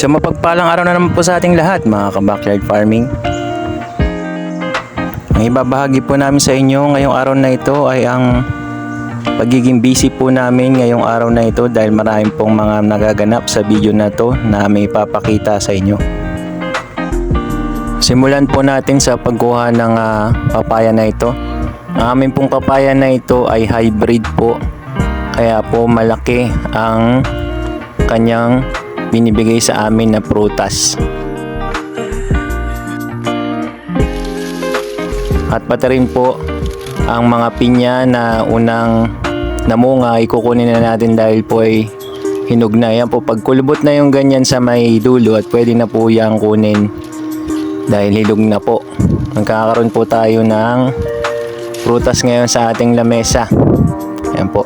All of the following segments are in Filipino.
Sa mapagpalang araw na naman po sa ating lahat mga ka-backyard farming. Ang ibabahagi po namin sa inyo ngayong araw na ito ay ang pagiging busy po namin ngayong araw na ito dahil maraming pong mga nagaganap sa video na to na may ipapakita sa inyo. Simulan po natin sa pagkuha ng ah, papaya na ito. Ang aming pong papaya na ito ay hybrid po. Kaya po malaki ang kanyang binibigay sa amin na prutas. At pati rin po ang mga pinya na unang namunga ay kukunin na natin dahil po ay hinog na. Yan po pagkulubot na yung ganyan sa may dulo at pwede na po yung kunin dahil hilog na po. Magkakaroon po tayo ng prutas ngayon sa ating lamesa. Yan po.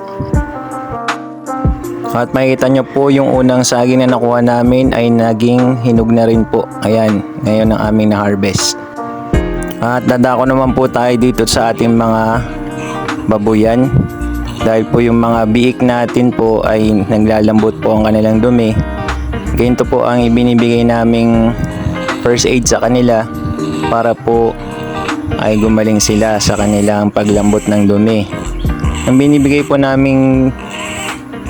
At makikita nyo po yung unang saging na nakuha namin ay naging hinog na rin po. Ayan, ngayon ang aming na-harvest. At dadako naman po tayo dito sa ating mga babuyan. Dahil po yung mga biik natin po ay naglalambot po ang kanilang dumi. Ganito po ang ibinibigay naming first aid sa kanila para po ay gumaling sila sa kanilang paglambot ng dumi. Ang binibigay po naming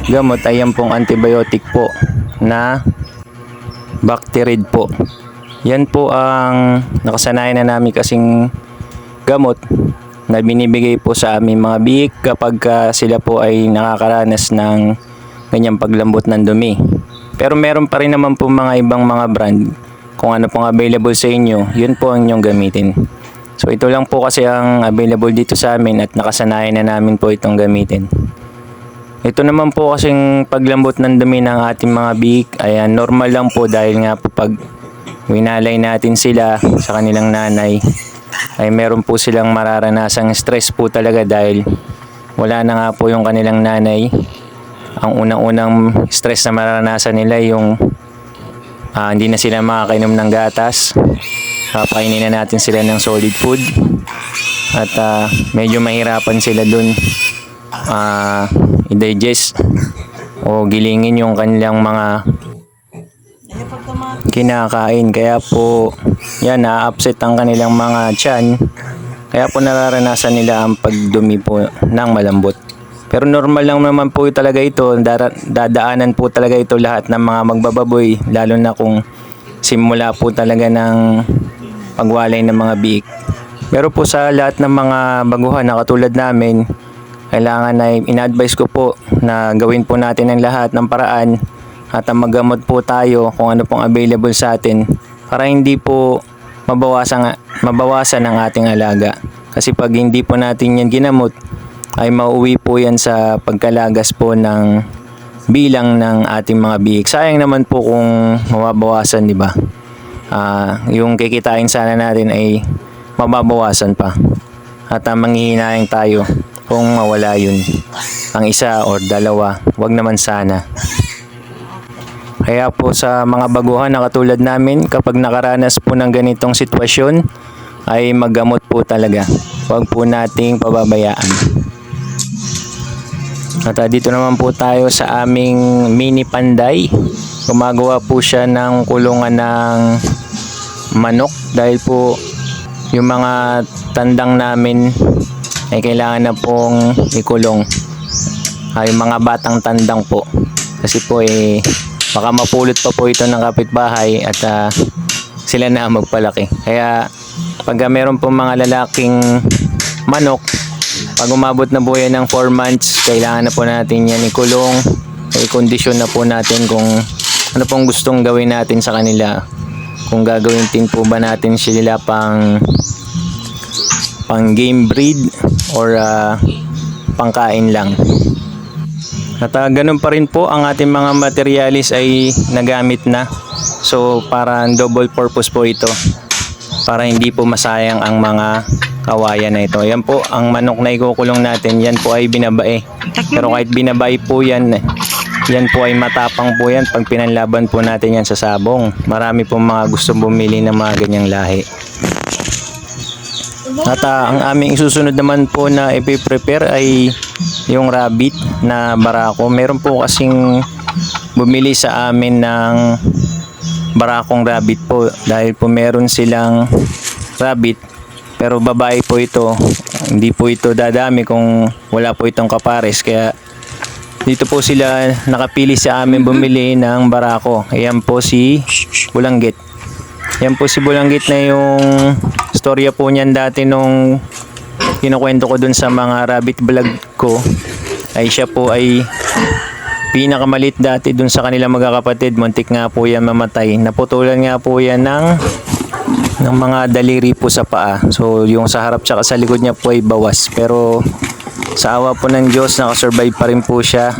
gamot ay yan pong antibiotic po na Bacterid po. Yan po ang nakasanayan na namin kasing gamot na binibigay po sa aming mga biik kapag ka sila po ay nakakaranas ng ganyang paglambot ng dumi. Pero meron pa rin naman po mga ibang mga brand kung ano pong available sa inyo, yun po ang inyong gamitin. So ito lang po kasi ang available dito sa amin at nakasanayan na namin po itong gamitin. Ito naman po kasing paglambot ng dumi ng ating mga biik, ayan, normal lang po dahil nga po pag winalay natin sila sa kanilang nanay, ay meron po silang mararanasang stress po talaga dahil wala na nga po yung kanilang nanay. Ang unang-unang stress na mararanasan nila yung ah, hindi na sila makakainom ng gatas. Kapainin na natin sila ng solid food. At ah, medyo mahirapan sila dun ah, i-digest o gilingin yung kanilang mga kinakain. Kaya po, yan, na-upset ang kanilang mga tiyan. Kaya po nararanasan nila ang pagdumi po ng malambot. Pero normal lang naman po talaga ito. Dadaanan po talaga ito lahat ng mga magbababoy. Lalo na kung simula po talaga ng pagwalay ng mga biik. Pero po sa lahat ng mga baguhan na katulad namin, kailangan na in-advise ko po na gawin po natin ang lahat ng paraan at ang maggamot po tayo kung ano pong available sa atin para hindi po mabawasan, mabawasan ang ating alaga. Kasi pag hindi po natin yan ginamot, ay mauwi po yan sa pagkalagas po ng bilang ng ating mga biik. Sayang naman po kung mababawasan, di ba? Ah, yung kikitain sana natin ay mababawasan pa. At uh, manghihinayang tayo kung mawala yun. Ang isa or dalawa, wag naman sana. Kaya po sa mga baguhan na katulad namin, kapag nakaranas po ng ganitong sitwasyon, ay maggamot po talaga. Huwag po nating pababayaan. At ah, dito naman po tayo sa aming mini panday. Gumagawa po siya ng kulungan ng manok dahil po yung mga tandang namin ay kailangan na pong ikulong. Ay mga batang tandang po. Kasi po eh baka mapulot pa po ito ng kapitbahay at ah, sila na magpalaki. Kaya pag meron po mga lalaking manok, pag umabot na po yan ng 4 months, kailangan na po natin yan ikulong. I-condition na po natin kung ano pong gustong gawin natin sa kanila. Kung gagawin din po ba natin sila pang pang game breed or ah, pangkain lang. At ah, ganun pa rin po ang ating mga materialis ay nagamit na. So para double purpose po ito. Para hindi po masayang ang mga kawayan na ito. Yan po ang manok na ikukulong natin. Yan po ay binabae. Pero kahit binabae po yan, yan po ay matapang po yan pag pinanlaban po natin yan sa sabong. Marami po mga gusto bumili ng mga ganyang lahi. At ah, ang aming isusunod naman po na ipiprepare ay yung rabbit na barako. Meron po kasing bumili sa amin ng barakong rabbit po dahil po meron silang rabbit. Pero babae po ito. Hindi po ito dadami kung wala po itong kapares. Kaya dito po sila nakapili sa amin bumili ng barako. Ayan po si Bulanggit. Yan po si Bulanggit na yung storya po niyan dati nung kinukwento ko dun sa mga rabbit vlog ko ay siya po ay pinakamalit dati dun sa kanilang magkakapatid. Muntik nga po yan mamatay. Naputulan nga po yan ng ng mga daliri po sa paa. So yung sa harap tsaka sa likod niya po ay bawas. Pero sa awa po ng Diyos nakasurvive pa rin po siya.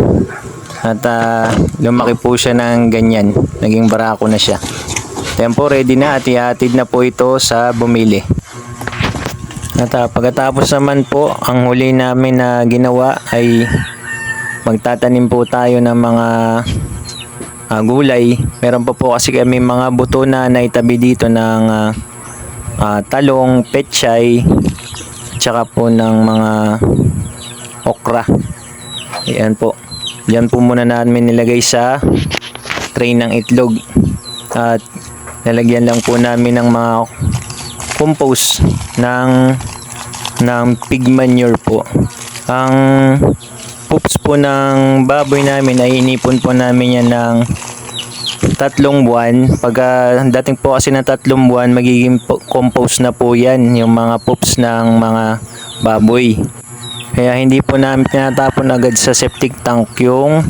At ah, lumaki po siya ng ganyan. Naging barako na siya. Tempo ready na at ihatid na po ito sa bumili at ah, pagkatapos naman po ang huli namin na ginawa ay magtatanim po tayo ng mga ah, gulay. Meron pa po kasi kami mga buto na naitabi dito ng ah, ah, talong, pechay, tsaka po ng mga okra. Ayan po. Diyan po muna namin nilagay sa tray ng itlog. At lalagyan lang po namin ng mga compost ng ng pig manure po. Ang poops po ng baboy namin ay inipon po namin yan ng tatlong buwan. Pag ah, dating po kasi ng tatlong buwan, magiging po- compost na po yan, yung mga poops ng mga baboy. Kaya hindi po namin tinatapon agad sa septic tank yung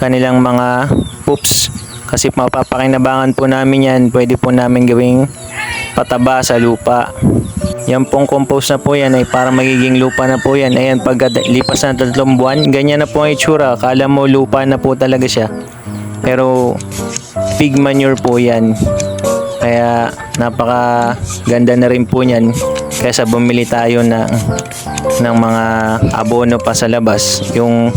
kanilang mga poops. Kasi mapapakinabangan po namin yan, pwede po namin gawing pataba sa lupa. Yan pong compost na po yan ay para magiging lupa na po yan. Ayan, pag lipas na tatlong buwan, ganyan na po ang itsura. Kala mo lupa na po talaga siya. Pero pig manure po yan. Kaya napaka ganda na rin po niyan. Kaysa bumili tayo na ng mga abono pa sa labas. Yung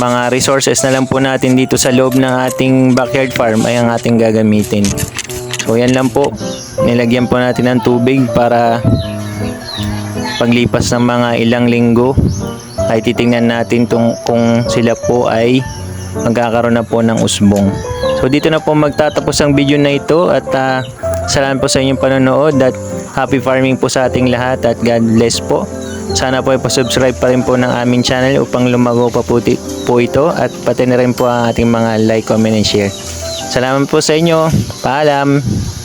mga resources na lang po natin dito sa loob ng ating backyard farm ay ang ating gagamitin. So yan lang po. Nilagyan po natin ng tubig para paglipas ng mga ilang linggo ay titingnan natin tung, kung sila po ay magkakaroon na po ng usbong. So dito na po magtatapos ang video na ito at ah, salamat po sa inyong panonood at happy farming po sa ating lahat at God bless po. Sana po ay pasubscribe pa rin po ng aming channel upang lumago pa po, po ito at pati na rin po ang ating mga like, comment, and share. Salamat po sa inyo. Paalam!